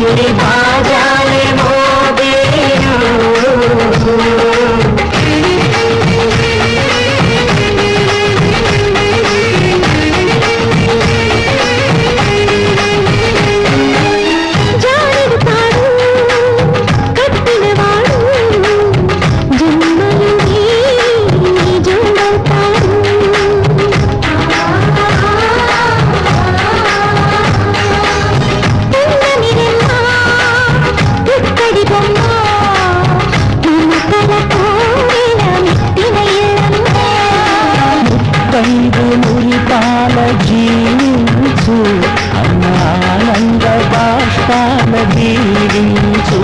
रे बाजा మురిపాల జీవించు అన్నానంద బాష్పాల జీవించు